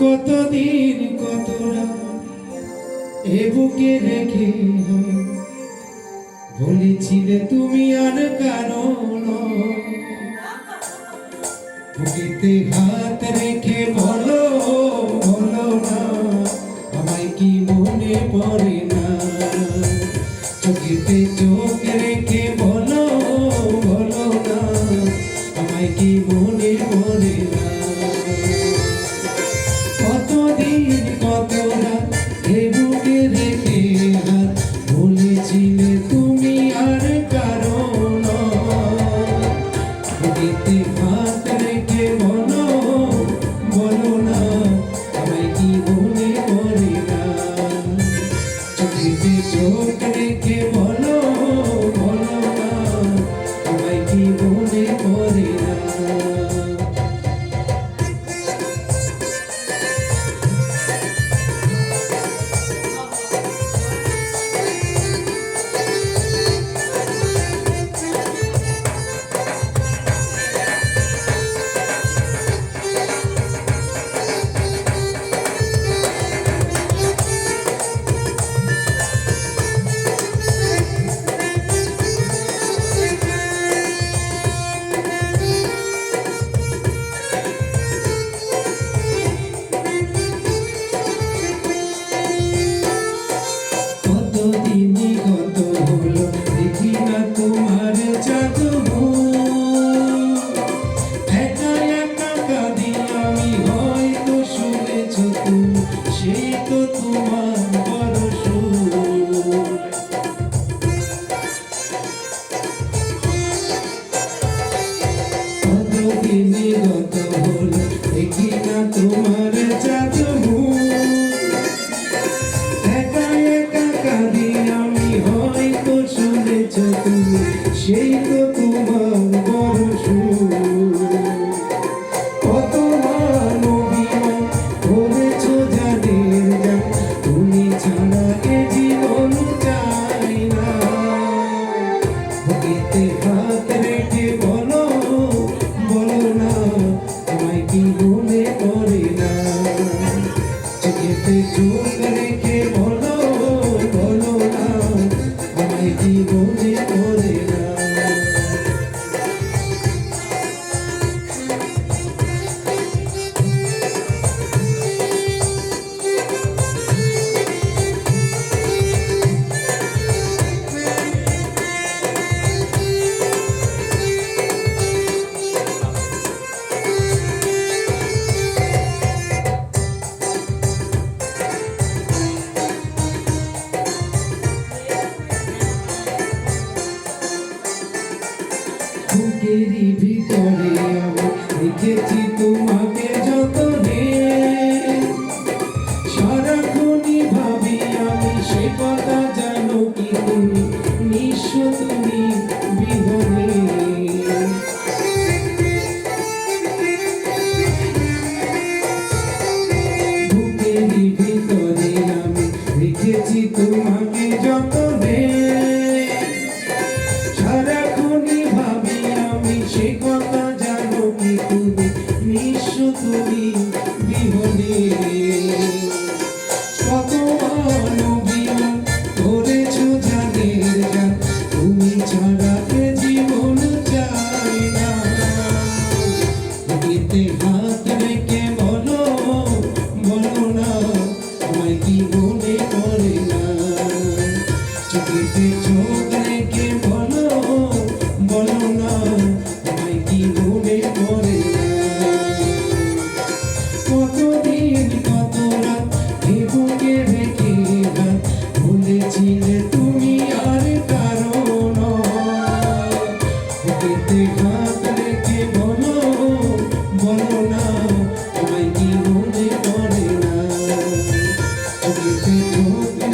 কতদিন কত এ বুকে রেখে বলেছিলে তুমি আর কারণ বুকেতে হাত রেখে বলো বলো না, আমায় কি মনে পড়ে না? চোখেতে চোখ রেখে বলো বলো না, আমায় কি মনে পড়ে না? কতদিন কত রাত বলেছিলে তুমি আর কারণ বুকেতে হাত রেখে বলো বলো না, আমায় কি মনে পড়ে না? চোখেতে চোখ রেখে বলো বলো না না? দেখি না তোমার জাদু। একা একা কাঁদি আমি হয়তো শুনেছ তুমি সেই তো তোমার কি তুমি নিঃস্ব আমি রেখেছি তোমাকে যতনে কথা জানো কি তুমি? নিঃস্ব বুকেতে হাত রেখে বলো বলো না, আমায় কি মনে পড়ে না? চোখেতে চোখ রেখে বলো তুমি আর কারণ হাত Ooh,